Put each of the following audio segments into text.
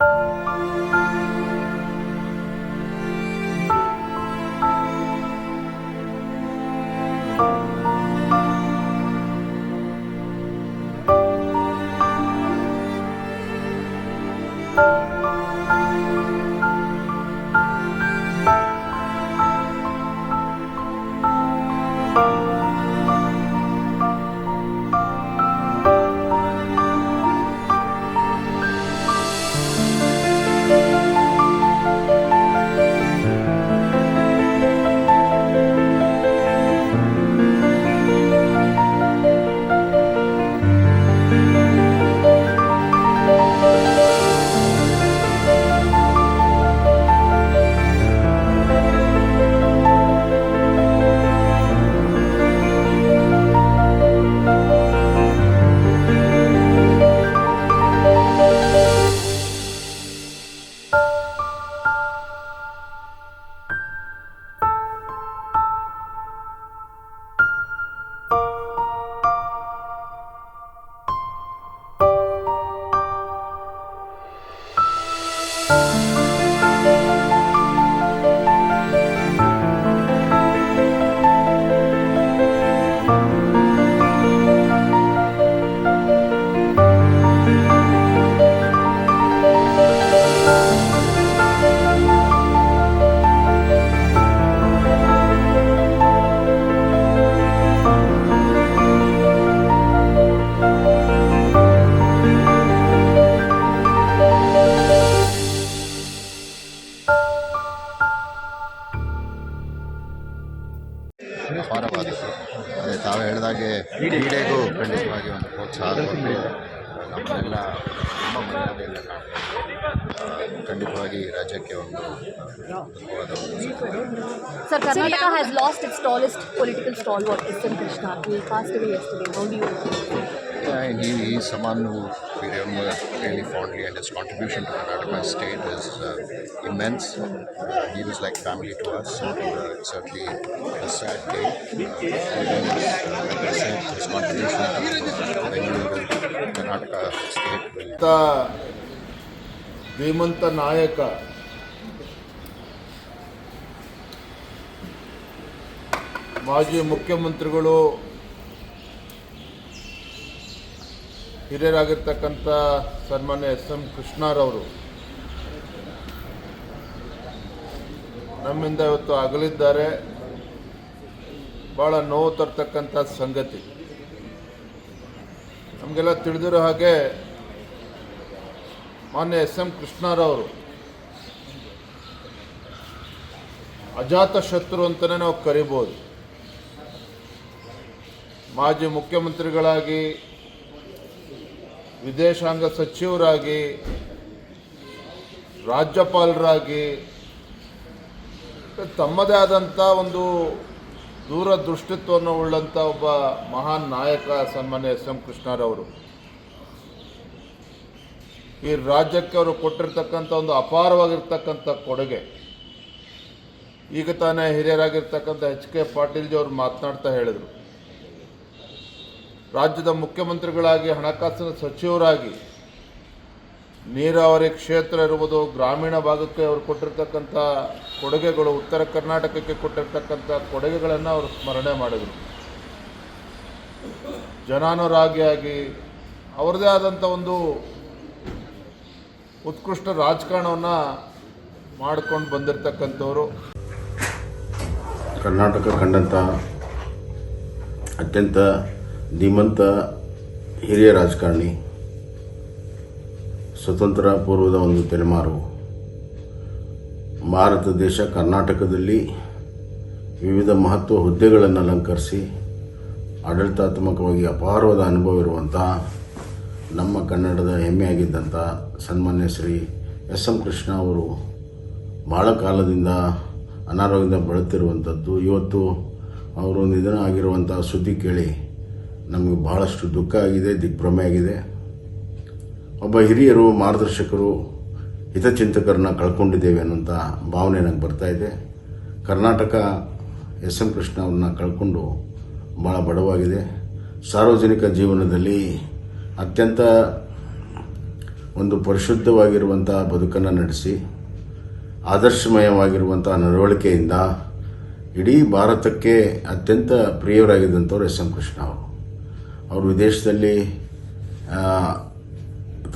you Sir, Karnataka has lost its tallest political stalwart, S. N. Krishna. He passed away yesterday. How do you yeah, he, he is someone who we remember really fondly, and his contribution to Karnataka state is uh, immense. Uh, he was like family to us, so uh, certainly a sad day. Uh, like I said, his contribution to Karnataka state. The Deemanta ಮಾಜಿ ಮುಖ್ಯಮಂತ್ರಿಗಳು ಹಿರಿಯರಾಗಿರ್ತಕ್ಕಂಥ ಸನ್ಮಾನ್ಯ S M ಕೃಷ್ಣರವರು ನಮ್ಮಿಂದ ಇವತ್ತು ಅಗಲಿದ್ದಾರೆ. ಭಾಳ ನೋವು ತರ್ತಕ್ಕಂಥ ಸಂಗತಿ. ನಮಗೆಲ್ಲ ತಿಳಿದಿರೋ ಹಾಗೆ ಮಾನ್ಯ ಎಸ್ ಎಂ ಕೃಷ್ಣರವರು ಅಜಾತ ಶತ್ರು ಅಂತಲೇ ನಾವು ಕರಿಬೋದು. ಮಾಜಿ ಮುಖ್ಯಮಂತ್ರಿಗಳಾಗಿ, ವಿದೇಶಾಂಗ ಸಚಿವರಾಗಿ, ರಾಜ್ಯಪಾಲರಾಗಿ, ತಮ್ಮದೇ ಆದಂಥ ಒಂದು ದೂರದೃಷ್ಟಿತ್ವವನ್ನು ಉಳ್ಳಂಥ ಒಬ್ಬ ಮಹಾನ್ ನಾಯಕ ಸನ್ಮಾನ್ಯ ಎಸ್ ಎಂ ಕೃಷ್ಣರವರು. ಈ ರಾಜ್ಯಕ್ಕೆ ಅವರು ಕೊಟ್ಟಿರ್ತಕ್ಕಂಥ ಒಂದು ಅಪಾರವಾಗಿರ್ತಕ್ಕಂಥ ಕೊಡುಗೆ. ಈಗ ತಾನೇ ಹಿರಿಯರಾಗಿರ್ತಕ್ಕಂಥ ಎಚ್ ಕೆ ಪಾಟೀಲ್ಜಿ ಅವರು ಮಾತನಾಡ್ತಾ ಹೇಳಿದರು. ರಾಜ್ಯದ ಮುಖ್ಯಮಂತ್ರಿಗಳಾಗಿ, ಹಣಕಾಸಿನ ಸಚಿವರಾಗಿ ನೀರಾವರಿ ಕ್ಷೇತ್ರ ಇರುವುದು ಗ್ರಾಮೀಣ ಭಾಗಕ್ಕೆ ಅವರು ಕೊಟ್ಟಿರ್ತಕ್ಕಂಥ ಕೊಡುಗೆಗಳು, ಉತ್ತರ ಕರ್ನಾಟಕಕ್ಕೆ ಕೊಟ್ಟಿರ್ತಕ್ಕಂಥ ಕೊಡುಗೆಗಳನ್ನು ಅವರು ಸ್ಮರಣೆ ಮಾಡಿದರು. ಜನಾನುರಾಗಿಯಾಗಿ, ಅವರದೇ ಆದಂಥ ಒಂದು ಉತ್ಕೃಷ್ಟ ರಾಜಕಾರಣವನ್ನು ಮಾಡ್ಕೊಂಡು ಬಂದಿರತಕ್ಕಂಥವರು. ಕರ್ನಾಟಕ ಕಂಡಂಥ ಅತ್ಯಂತ ಧೀಮಂತ ಹಿರಿಯ ರಾಜಕಾರಣಿ, ಸ್ವತಂತ್ರ ಪೂರ್ವದ ಒಂದು ತಲೆಮಾರು ಭಾರತ ದೇಶ ಕರ್ನಾಟಕದಲ್ಲಿ ವಿವಿಧ ಮಹತ್ವ ಹುದ್ದೆಗಳನ್ನು ಅಲಂಕರಿಸಿ ಆಡಳಿತಾತ್ಮಕವಾಗಿ ಅಪಾರವಾದ ಅನುಭವ ಇರುವಂಥ ನಮ್ಮ ಕನ್ನಡದ ಹೆಮ್ಮೆಯಾಗಿದ್ದಂಥ ಸನ್ಮಾನ್ಯ ಶ್ರೀ ಎಸ್ ಎಂ ಕೃಷ್ಣ ಅವರು ಬಹಳ ಕಾಲದಿಂದ ಅನಾರೋಗ್ಯದಿಂದ ಬಳಲ್ತಿರುವಂಥದ್ದು ಇವತ್ತು ಅವರು ನಿಧನ ಆಗಿರುವಂಥ ಸುದ್ದಿ ಕೇಳಿ ನಮಗೆ ಬಹಳಷ್ಟು ದುಃಖ ಆಗಿದೆ, ದಿಗ್ಭ್ರಮೆ ಆಗಿದೆ. ಒಬ್ಬ ಹಿರಿಯರು, ಮಾರ್ಗದರ್ಶಕರು, ಹಿತಚಿಂತಕರನ್ನ ಕಳ್ಕೊಂಡಿದ್ದೇವೆ ಅನ್ನೋಂಥ ಭಾವನೆ ನನಗೆ ಬರ್ತಾ ಇದೆ. ಕರ್ನಾಟಕ ಎಸ್ ಎಂ ಕೃಷ್ಣ ಅವ್ರನ್ನ ಕಳ್ಕೊಂಡು ಭಾಳ ಬಡವಾಗಿದೆ. ಸಾರ್ವಜನಿಕ ಜೀವನದಲ್ಲಿ ಅತ್ಯಂತ ಒಂದು ಪರಿಶುದ್ಧವಾಗಿರುವಂಥ ಬದುಕನ್ನು ನಡೆಸಿ ಆದರ್ಶಮಯವಾಗಿರುವಂಥ ನಡವಳಿಕೆಯಿಂದ ಇಡೀ ಭಾರತಕ್ಕೆ ಅತ್ಯಂತ ಪ್ರಿಯರಾಗಿದ್ದಂಥವ್ರು ಎಸ್ ಎಂ ಕೃಷ್ಣ ಅವರು. ಅವರು ವಿದೇಶದಲ್ಲಿ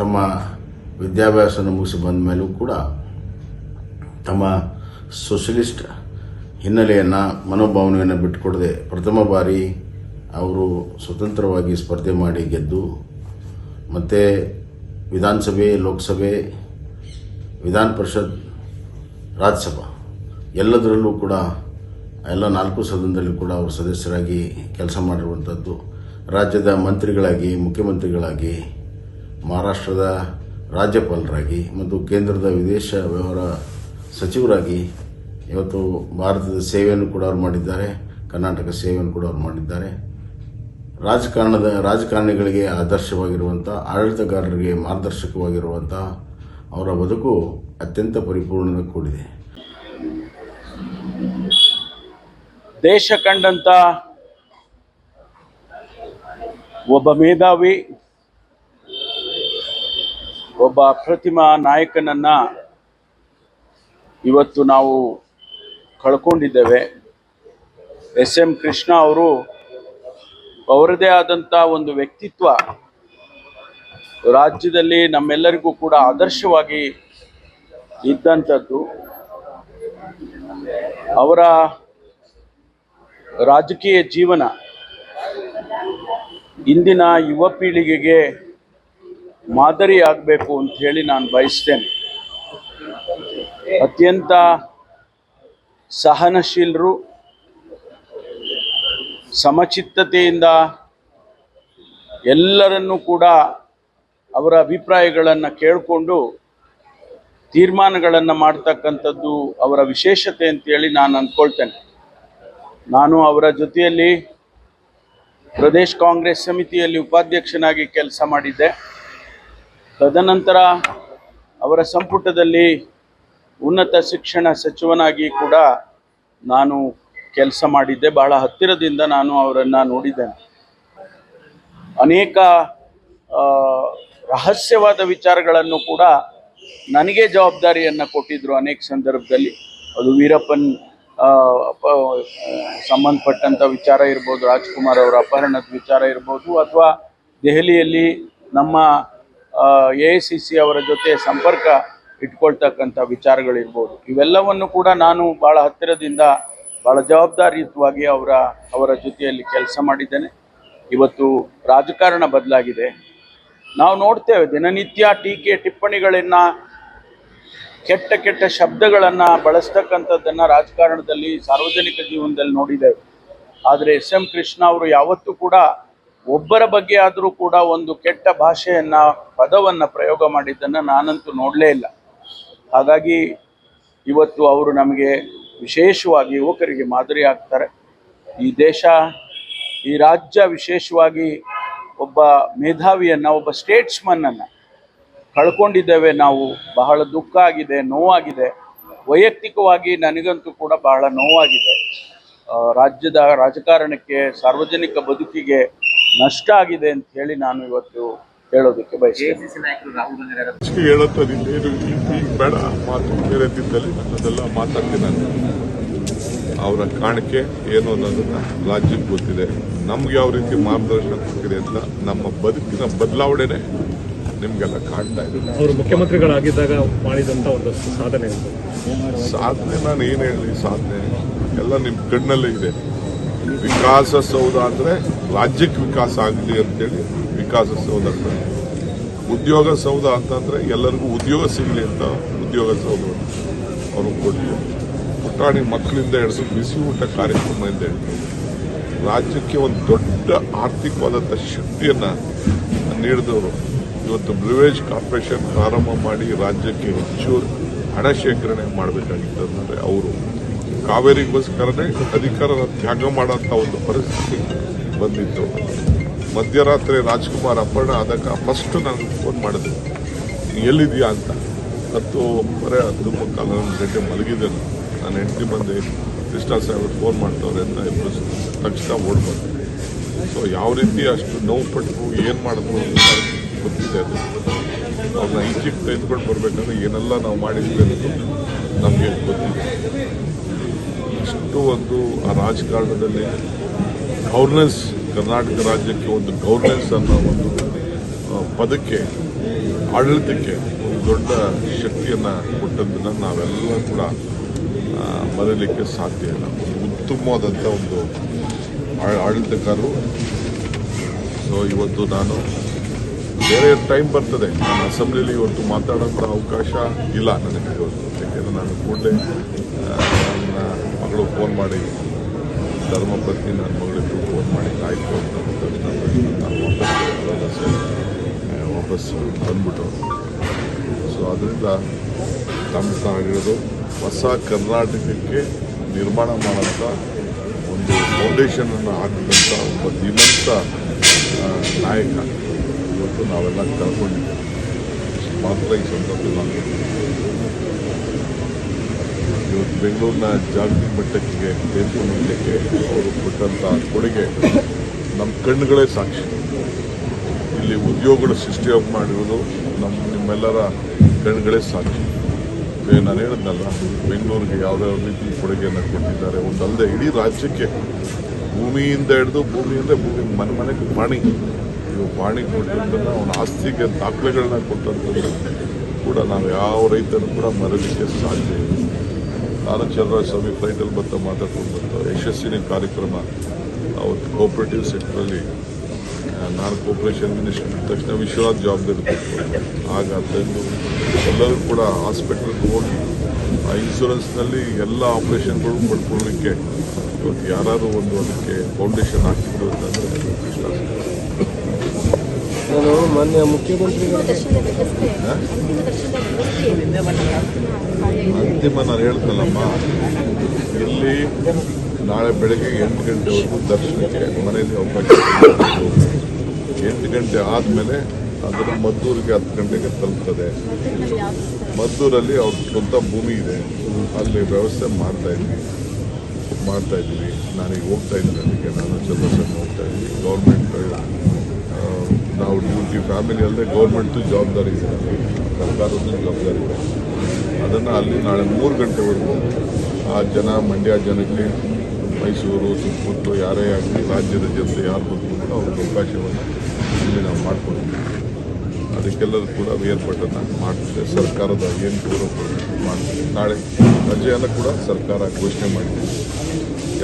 ತಮ್ಮ ವಿದ್ಯಾಭ್ಯಾಸವನ್ನು ಮುಗಿಸಿ ಬಂದ ಮೇಲೂ ಕೂಡ ತಮ್ಮ ಸೋಷಲಿಸ್ಟ್ ಹಿನ್ನೆಲೆಯನ್ನು, ಮನೋಭಾವನೆಯನ್ನು ಬಿಟ್ಟುಕೊಡದೆ ಪ್ರಥಮ ಬಾರಿ ಅವರು ಸ್ವತಂತ್ರವಾಗಿ ಸ್ಪರ್ಧೆ ಮಾಡಿ ಗೆದ್ದು, ಮತ್ತು ವಿಧಾನಸಭೆ, ಲೋಕಸಭೆ, ವಿಧಾನ ಪರಿಷತ್, ರಾಜ್ಯಸಭಾ ಎಲ್ಲದರಲ್ಲೂ ಕೂಡ, ಎಲ್ಲ ನಾಲ್ಕು ಸದನದಲ್ಲಿ ಕೂಡ ಅವರು ಸದಸ್ಯರಾಗಿ ಕೆಲಸ ಮಾಡಿರುವಂಥದ್ದು. ರಾಜ್ಯದ ಮಂತ್ರಿಗಳಾಗಿ, ಮುಖ್ಯಮಂತ್ರಿಗಳಾಗಿ, ಮಹಾರಾಷ್ಟ್ರದ ರಾಜ್ಯಪಾಲರಾಗಿ ಮತ್ತು ಕೇಂದ್ರದ ವಿದೇಶ ವ್ಯವಹಾರ ಸಚಿವರಾಗಿ ಇವತ್ತು ಭಾರತದ ಸೇವೆಯನ್ನು ಕೂಡ ಅವರು ಮಾಡಿದ್ದಾರೆ, ಕರ್ನಾಟಕ ಸೇವೆಯನ್ನು ಕೂಡ ಅವರು ಮಾಡಿದ್ದಾರೆ. ರಾಜಕಾರಣದ, ರಾಜಕಾರಣಿಗಳಿಗೆ ಆದರ್ಶವಾಗಿರುವಂಥ ಆಡಳಿತಗಾರರಿಗೆ ಮಾರ್ಗದರ್ಶಕವಾಗಿರುವಂಥ ಅವರ ಬದುಕು ಅತ್ಯಂತ ಪರಿಪೂರ್ಣ ಕೂಡಿದೆ. ದೇಶ ಕಂಡಂತ ಒಬ್ಬ ಮೇಧಾವಿ, ಒಬ್ಬ ಅಪ್ರತಿಮ ನಾಯಕನನ್ನ ಇವತ್ತು ನಾವು ಕಳ್ಕೊಂಡಿದ್ದೇವೆ. ಎಸ್ ಎಂ ಕೃಷ್ಣ ಅವರು ಅವರದೇ ಆದಂಥ ಒಂದು ವ್ಯಕ್ತಿತ್ವ ರಾಜ್ಯದಲ್ಲಿ ನಮ್ಮೆಲ್ಲರಿಗೂ ಕೂಡ ಆದರ್ಶವಾಗಿ ಇದ್ದಂಥದ್ದು ಅವರ ರಾಜಕೀಯ ಜೀವನ ಇಂದಿನ ಯುವ ಪೀಳಿಗೆಗೆ ಮಾದರಿ ಆಗಬೇಕು ಹೇಳಿ ನಾನು ಬಯಸ್ತೇನೆ. ಅತ್ಯಂತ ಸಹನಶೀಲರು, ಸಮಚಿತ್ತತೆಯಿಂದ ಎಲ್ಲರನ್ನೂ ಕೂಡ ಅವರ ಅಭಿಪ್ರಾಯಗಳನ್ನು ಕೇಳಿಕೊಂಡು ತೀರ್ಮಾನಗಳನ್ನು ಮಾಡ್ತಕ್ಕಂಥದ್ದು ಅವರ ವಿಶೇಷತೆ ಅಂತೇಳಿ ನಾನು ಅಂದ್ಕೊಳ್ತೇನೆ. ನಾನು ಅವರ ಜೊತೆಯಲ್ಲಿ ಪ್ರದೇಶ್ ಕಾಂಗ್ರೆಸ್ ಸಮಿತಿಯಲ್ಲಿ ಉಪಾಧ್ಯಕ್ಷನಾಗಿ ಕೆಲಸ ಮಾಡಿದ್ದೆ. ತದನಂತರ ಅವರ ಸಂಪುಟದಲ್ಲಿ ಉನ್ನತ ಶಿಕ್ಷಣ ಸಚಿವನಾಗಿ ಕೂಡ ನಾನು ಕೆಲಸ ಮಾಡಿದ್ದೆ. ಬಹಳ ಹತ್ತಿರದಿಂದ ನಾನು ಅವರನ್ನು ನೋಡಿದ್ದೇನೆ. ಅನೇಕ ರಹಸ್ಯವಾದ ವಿಚಾರಗಳನ್ನು ಕೂಡ ನನಗೆ ಜವಾಬ್ದಾರಿಯನ್ನು ಕೊಟ್ಟಿದ್ದರು ಅನೇಕ ಸಂದರ್ಭದಲ್ಲಿ. ಅದು ವೀರಪ್ಪನ್ ಸಂಬಂಧಪಟ್ಟಂಥ ವಿಚಾರ ಇರ್ಬೋದು, ರಾಜ್ಕುಮಾರ್ ಅವರ ಅಪಹರಣದ ವಿಚಾರ ಇರ್ಬೋದು, ಅಥವಾ ದೆಹಲಿಯಲ್ಲಿ ನಮ್ಮ ಎ ಐ ಸಿ ಸಿ ಅವರ ಜೊತೆ ಸಂಪರ್ಕ ಇಟ್ಕೊಳ್ತಕ್ಕಂಥ ವಿಚಾರಗಳಿರ್ಬೋದು. ಇವೆಲ್ಲವನ್ನು ಕೂಡ ನಾನು ಭಾಳ ಹತ್ತಿರದಿಂದ ಭಾಳ ಜವಾಬ್ದಾರಿಯುತವಾಗಿ ಅವರ ಅವರ ಜೊತೆಯಲ್ಲಿ ಕೆಲಸ ಮಾಡಿದ್ದೇನೆ. ಇವತ್ತು ರಾಜಕಾರಣ ಬದಲಾಗಿದೆ. ನಾವು ನೋಡ್ತೇವೆ, ದಿನನಿತ್ಯ ಟೀಕೆ ಟಿಪ್ಪಣಿಗಳನ್ನು ಕೆಟ್ಟ ಕೆಟ್ಟ ಶಬ್ದಗಳನ್ನು ಬಳಸ್ತಕ್ಕಂಥದ್ದನ್ನು ರಾಜಕಾರಣದಲ್ಲಿ ಸಾರ್ವಜನಿಕ ಜೀವನದಲ್ಲಿ ನೋಡಿದ್ದೇವೆ. ಆದರೆ ಎಸ್ ಎಂ ಕೃಷ್ಣ ಅವರು ಯಾವತ್ತೂ ಕೂಡ ಒಬ್ಬರ ಬಗ್ಗೆ ಆದರೂ ಕೂಡ ಒಂದು ಕೆಟ್ಟ ಭಾಷೆಯನ್ನು, ಪದವನ್ನು ಪ್ರಯೋಗ ಮಾಡಿದ್ದನ್ನು ನಾನಂತೂ ನೋಡಲೇ ಇಲ್ಲ. ಹಾಗಾಗಿ ಇವತ್ತು ಅವರು ನಮಗೆ ವಿಶೇಷವಾಗಿ ಯುವಕರಿಗೆ ಮಾದರಿ ಆಗ್ತಾರೆ. ಈ ದೇಶ, ಈ ರಾಜ್ಯ ವಿಶೇಷವಾಗಿ ಒಬ್ಬ ಮೇಧಾವಿಯನ್ನು, ಒಬ್ಬ ಸ್ಟೇಟ್ಸ್ಮನ್ನನ್ನು ಕಳ್ಕೊಂಡಿದ್ದೇವೆ. ನಾವು ಬಹಳ ದುಃಖ ಆಗಿದೆ ನೋವಾಗಿದೆ. ವೈಯಕ್ತಿಕವಾಗಿ ನನಗಂತೂ ಕೂಡ ಬಹಳ ನೋವಾಗಿದೆ. ಆ, ರಾಜ್ಯದ ರಾಜಕಾರಣಕ್ಕೆ ಸಾರ್ವಜನಿಕ ಬದುಕಿಗೆ ನಷ್ಟ ಆಗಿದೆ ಅಂತ ಹೇಳಿ ನಾನು ಇವತ್ತು ಹೇಳೋದಕ್ಕೆ ಬಯಸ್ತೇನೆ. ಬೇಡ. ಮಾತು ನನ್ನದೆಲ್ಲ ಮಾತಾಡ್ತೀನಿ ನಾನು. ಅವರ ಕಾಣಿಕೆ ಏನು ಅನ್ನೋದನ್ನ ರಾಜ್ಯಕ್ಕೆ ಗೊತ್ತಿದೆ. ನಮ್ಗೆ ಯಾವ ರೀತಿ ಮಾರ್ಗದರ್ಶನ ಕೊಟ್ಟಿದೆ ಅಂತ ನಮ್ಮ ಬದುಕಿನ ಬದಲಾವಣೆನೆ ನಿಮ್ಗೆಲ್ಲ ಕಾಣ್ತಾ ಇದೆ. ಅವರು ಮುಖ್ಯಮಂತ್ರಿಗಳಾಗಿದ್ದಾಗ ಮಾಡಿದಂಥ ಒಂದಷ್ಟು ಸಾಧನೆ ಸಾಧನೆ ನಾನು ಏನು ಹೇಳಿ ಸಾಧನೆ. ಎಲ್ಲ ನಿಮ್ಮ ಕಣ್ಣಲ್ಲೇ ಇದೆ. ವಿಕಾಸ ಸೌಧ ಅಂದರೆ ರಾಜ್ಯಕ್ಕೆ ವಿಕಾಸ ಆಗಲಿ ಅಂತೇಳಿ ವಿಕಾಸ ಸೌಧ ಅಂತ. ಉದ್ಯೋಗ ಸೌಧ ಅಂತಂದರೆ ಎಲ್ಲರಿಗೂ ಉದ್ಯೋಗ ಸಿಗಲಿ ಅಂತ ಉದ್ಯೋಗ ಸೌಧ ಅವರು ಕೊಡಲಿ ಪುಟಾಣಿ ಮಕ್ಕಳಿಂದ ಹಿಡಿದು ಬಿಸಿ ಊಟ ಕಾರ್ಯಕ್ರಮದಿಂದ ಹೇಳಿ ರಾಜ್ಯಕ್ಕೆ ಒಂದು ದೊಡ್ಡ ಆರ್ಥಿಕವಾದಂಥ ಶಕ್ತಿಯನ್ನು ನೀಡಿದವರು ಇವತ್ತು ಬ್ಲೂವೇಜ್ ಕಾರ್ಪೊರೇಷನ್ ಪ್ರಾರಂಭ ಮಾಡಿ ರಾಜ್ಯಕ್ಕೆ ಹೆಚ್ಚು ಹಣ ಶೇಖರಣೆ ಮಾಡಬೇಕಾಗಿತ್ತು ಅಂದರೆ ಅವರು. ಕಾವೇರಿಗೋಸ್ಕರನೇ ಅಧಿಕಾರ ತ್ಯಾಗ ಮಾಡೋಂಥ ಒಂದು ಪರಿಸ್ಥಿತಿ ಬಂದಿತ್ತು. ಮಧ್ಯರಾತ್ರಿ ರಾಜ್ಕುಮಾರ್ ಅಪ್ಪಣ್ಣ ಆದಾಗ ಫಸ್ಟ್ ನಾನು ಫೋನ್ ಮಾಡಿದೆ. ಎಲ್ಲಿದೆಯಾ ಅಂತ. ಹತ್ತು ಒಂಬರೆ ಹತ್ತು ಮುಕ್ಕಾಲು ಹನ್ನೊಂದು ಗಂಟೆ ಮಲಗಿದ್ದೆ ನಾನು ನಾನು ಹೆಂಡತಿ ಬಂದೆ, ಕೃಷ್ಣ ಸಾಹೇಬ್ರು ಫೋನ್ ಮಾಡ್ತವ್ರೆ ಅಂತ ಇಬ್ಬರು ತಕ್ಷಣ ಓಡ್ಬಂದೆ. ಸೊ ಯಾವ ರೀತಿ ಅಷ್ಟು ನೋವು ಪಟ್ಟು ಏನು ಮಾಡಿದ್ರು ಗೊತ್ತಿದೆ ಅದು. ಅವ್ರನ್ನ ಈಜಿಪ್ಟ್ ತೆಗೆದುಕೊಂಡು ಬರಬೇಕಂದ್ರೆ ಏನೆಲ್ಲ ನಾವು ಮಾಡಿದ್ವಿ ಅನ್ನೋದು ನಮಗೆ ಗೊತ್ತಿದೆ. ಇಷ್ಟು ಒಂದು ಆ ರಾಜಕಾರಣದಲ್ಲಿ ಗೌರ್ನೆನ್ಸ್ ಕರ್ನಾಟಕ ರಾಜ್ಯಕ್ಕೆ ಒಂದು ಗೌರ್ನೆನ್ಸ್ ಅನ್ನೋ ಒಂದು ಪದಕ್ಕೆ, ಆಡಳಿತಕ್ಕೆ ಒಂದು ದೊಡ್ಡ ಶಕ್ತಿಯನ್ನು ಕೊಟ್ಟದ್ದನ್ನು ನಾವೆಲ್ಲ ಕೂಡ ಮರೀಲಿಕ್ಕೆ ಸಾಧ್ಯ ಇಲ್ಲ. ಒಂದು ಉತ್ತಮವಾದಂಥ ಒಂದು ಆಡಳಿತಗಾರರು. ಸೊ ಇವತ್ತು ನಾನು ಬೇರೆ ಟೈಮ್ ಬರ್ತದೆ. ನಾನು ಅಸೆಂಬ್ಲಿಲಿ ಇವತ್ತು ಮಾತಾಡೋಂಥ ಅವಕಾಶ ಇಲ್ಲ ನನಗೆ. ಇವತ್ತು ಯಾಕೆಂದರೆ ನಾನು ಕೂಡಲೇ ನನ್ನ ಮಗಳು ಫೋನ್ ಮಾಡಿ ಧರ್ಮಪತ್ನಿ ನನ್ನ ಮಗಳಿಗೂ ಫೋನ್ ಮಾಡಿ ಆಯಿತು ಅಂತ ನಾನು ವಾಪಸ್ ಆ, ವಾಪಸ್ ಬಂದ್ಬಿಟ್ಟು. ಸೊ ಅದರಿಂದ ತಮ್ಮ ಸಾಗಿರೋದು ಹೊಸ ಕರ್ನಾಟಕಕ್ಕೆ ನಿರ್ಮಾಣ ಮಾಡೋಂಥ ಒಂದು ಫೌಂಡೇಶನನ್ನು ಹಾಕಿದಂಥ ಒಬ್ಬ ಧೀಮಂತ ನಾಯಕ. ಇವತ್ತು ನಾವೆಲ್ಲ ಕಳ್ಕೊಂಡಿದ್ದೇವೆ. ಮಾತ್ರ ಈ ಸಂದರ್ಭದಲ್ಲಿ ಇವತ್ತು ಬೆಂಗಳೂರಿನ ಜಾಗತಿಕ ಮಟ್ಟಕ್ಕೆ ದೇಶೀಯ ಮಟ್ಟಕ್ಕೆ ಅವರು ಕೊಟ್ಟಂಥ ಕೊಡುಗೆ ನಮ್ಮ ಕಣ್ಣುಗಳೇ ಸಾಕ್ಷಿ. ಇಲ್ಲಿ ಉದ್ಯೋಗಗಳು ಸೃಷ್ಟಿ ಮಾಡಿರೋದು ನಮ್ಮ ನಿಮ್ಮೆಲ್ಲರ ಕಣ್ಣುಗಳೇ ಸಾಕ್ಷಿ. ನಾನು ಹೇಳಿದ್ನಲ್ಲ, ಬೆಂಗಳೂರಿಗೆ ಯಾವ್ಯಾವ ರೀತಿ ಕೊಡುಗೆಯನ್ನು ಕೊಟ್ಟಿದ್ದಾರೆ. ಒಂದಲ್ಲದೆ ಇಡೀ ರಾಜ್ಯಕ್ಕೆ ಭೂಮಿಯಿಂದ ಹಿಡಿದು ಭೂಮಿಯಿಂದ ಭೂಮಿ ಮನೆ ಮನೆಗೆ ಪಾಣಿ. ಇವು ಪಾಣಿ ಕೊಟ್ಟಂತನ್ನ ಅವನ ಆಸ್ತಿಗೆ ದಾಖಲೆಗಳನ್ನ ಕೊಟ್ಟಂಥದ್ದು ಕೂಡ ನಾವು ಯಾವ ರೈತರು ಕೂಡ ಮರಲಿಕ್ಕೆ ಸಾಧ್ಯ ಇಲ್ಲ. ನಾನು ಚಂದ್ರಸ್ವಾಮಿ ಸ್ವಾಮಿ ಫ್ಲೈಟಲ್ಲಿ ಬರ್ತಾ ಮಾತಾಡ್ಕೊಂಡು ಬಂತು ಯಶಸ್ವಿನಿ ಕಾರ್ಯಕ್ರಮ ಅವತ್ತು ಕೋಆಪರೇಟಿವ್ ಸೆಕ್ಟ್ರಲ್ಲಿ ನಾನು ಕೋಪರೇಷನ್ ಮಿನಿಸ್ಟರ್ ತಕ್ಷಣ ವಿಶ್ವನಾಥ್ ಜವಾಬ್ದಾರಿ ಕೊಟ್ಟರು ಆಗ ತಂದು ಎಲ್ಲರೂ ಕೂಡ ಹಾಸ್ಪಿಟಲ್ಗೆ ಹೋಗಿ, ಆ ಇನ್ಶೂರೆನ್ಸ್ನಲ್ಲಿ ಎಲ್ಲ ಆಪ್ರೇಷನ್ಗಳು ಪಡ್ಕೊಳ್ಳಿಕ್ಕೆ ಇವತ್ತು ಯಾರಾದರೂ ಒಂದು ಅದಕ್ಕೆ ಫೌಂಡೇಶನ್ ಹಾಕಿದ್ರು ಅಂತಂದರೆ ಕಷ್ಟ. ನಾನು ಮೊನ್ನೆ ವ್ಯವಸ್ಥೆ ಅಂತಿಮ ನಾನು ಹೇಳ್ತೇನಮ್ಮ, ಇಲ್ಲಿ ನಾಳೆ ಬೆಳಗ್ಗೆ ಎಂಟು ಗಂಟೆವರೆಗೂ ದರ್ಶನಕ್ಕೆ ಮನೆಯಲ್ಲಿ ಅವಕಾಶ. ಎಂಟು ಗಂಟೆ ಆದಮೇಲೆ ಅದನ್ನು ಮದ್ದೂರಿಗೆ ಹತ್ತು ಗಂಟೆಗೆ ತಲುಪ್ತದೆ. ಮದ್ದೂರಲ್ಲಿ ಅವ್ರ ಸ್ವಂತ ಭೂಮಿ ಇದೆ. ಅಲ್ಲಿ ವ್ಯವಸ್ಥೆ ಮಾಡ್ತಾ ಇದ್ವಿ. ಮಾಡ್ತಾ ಇದ್ವಿ. ನಾನೀಗ ಹೋಗ್ತಾ ಇದ್ದೀನಿ. ಅದಕ್ಕೆ ನಾನು ಚಂದ್ರಶೇಖರ್ ಹೋಗ್ತಾ ಇದ್ದೀನಿ. ಗೌರ್ಮೆಂಟ್ ನಾವು ಡ್ಯೂಟಿ ಫ್ಯಾಮಿಲಿ ಅಲ್ಲದೆ ಗೌರ್ಮೆಂಟ್ದು ಜವಾಬ್ದಾರಿ ಇದೆ. ಸರ್ಕಾರದ್ದು ಜವಾಬ್ದಾರಿ ಇದೆ. ಅದನ್ನು ಅಲ್ಲಿ ನಾಳೆ ಮೂರು ಗಂಟೆವರೆಗೂ ಆ ಜನ, ಮಂಡ್ಯ ಜನಕ್ಕೆ ಮೈಸೂರು, ಸುತ್ತಮುತ್ತಲು ಯಾರೇ ಆಗಲಿ ರಾಜ್ಯದ ಜನತೆ ಯಾರು ಕೂಡ ಅವ್ರಿಗೆ ಅವಕಾಶವನ್ನು ಇಲ್ಲಿ ನಾವು ಮಾಡಿಕೊಡ್ತೀವಿ ಅದಕ್ಕೆಲ್ಲರೂ ಕೂಡ ಏರ್ಪಾಟನ್ನು ಮಾಡ್ತಿದೆ. ಸರ್ಕಾರದ ಏನು ಗೌರವ ಮಾಡ್ತೀವಿ ನಾಳೆ ರಜೆಯನ್ನು ಕೂಡ ಸರ್ಕಾರ ಘೋಷಣೆ ಮಾಡಿದೆ.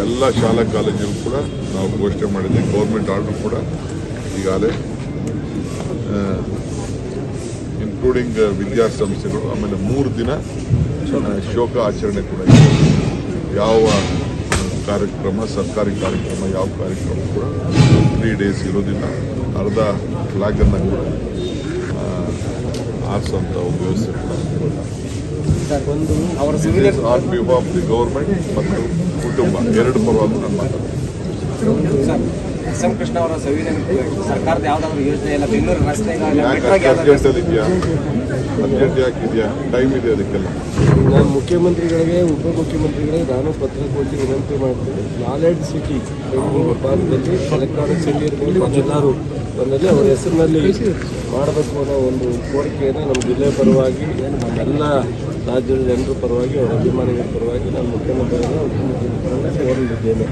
ಎಲ್ಲ ಶಾಲಾ ಕಾಲೇಜಲ್ಲೂ ಕೂಡ ನಾವು ಘೋಷಣೆ ಮಾಡಿದ್ದೀವಿ ಗೌರ್ಮೆಂಟ್ ಆರ್ಡರ್ ಕೂಡ ಈಗಾಗಲೇ ಇನ್ಕ್ಲೂಡಿಂಗ್ ವಿದ್ಯಾಸಂಸ್ಥೆಗಳು. ಆಮೇಲೆ ಮೂರು ದಿನ ಶೋಕ ಆಚರಣೆ ಕೂಡ ಇದೆ. ಯಾವ ಕಾರ್ಯಕ್ರಮ ಸರ್ಕಾರಿ ಕಾರ್ಯಕ್ರಮ ಯಾವ ಕಾರ್ಯಕ್ರಮ ಕೂಡ ತ್ರೀ ಡೇಸ್ ಇರೋದಿಲ್ಲ. ಅರ್ಧ ಫ್ಲಾಗನ್ನು ಕೂಡ ಆರಿಸೋಂಥ ಒಂದು ವ್ಯವಸ್ಥೆ ಕೂಡ on behalf of the government ಮತ್ತು ಕುಟುಂಬ. ಎರಡು ಪರವಾಗಿ ನಾನು ಮಾತಾಡ್ತೀನಿ. ಎಸ್ ಎಂ ಕೃಷ್ಣ ಅವರ ಸಂವಿಧಾನ ಸರ್ಕಾರದ ಯಾವ್ದಾದ್ರು ಯೋಜನೆ ಇಲ್ಲ ಬೆಂಗಳೂರು ಟೈಮ್ ಇದೆ ಅದಕ್ಕೆಲ್ಲ. ನಾನು ಮುಖ್ಯಮಂತ್ರಿಗಳಿಗೆ ಉಪಮುಖ್ಯಮಂತ್ರಿಗಳಿಗೆ ನಾನು ಪತ್ರ ಕೊಟ್ಟು ವಿನಂತಿ ಮಾಡ್ತೀನಿ. ನಾಲೆಡ್ ಸಿಟಿ ಬೆಂಗಳೂರು ಭಾಗದಲ್ಲಿ ಎಲೆಕ್ಟ್ರಾನಿಕ್ ಸಿಟಿ ಇರ್ಬೋದು ಎಲ್ಲರೂ ಬಂದಲ್ಲಿ ಅವರ ಹೆಸರಿನಲ್ಲಿ ಮಾಡಬೇಕು ಅನ್ನೋ ಒಂದು ಕೋರಿಕೆಯನ್ನು ನಮ್ಮ ಜಿಲ್ಲೆ ಪರವಾಗಿ ಎಲ್ಲ ರಾಜ್ಯದ ಜನರ ಪರವಾಗಿ ಅವರ ಅಭಿಮಾನಿಗಳ ಪರವಾಗಿ ನಾನು ಮುಖ್ಯಮಂತ್ರಿಗಳನ್ನ ಉಪಮುಖ್ಯಮಂತ್ರಿಗಳನ್ನು ಕೋರಲಿದ್ದೇನೆ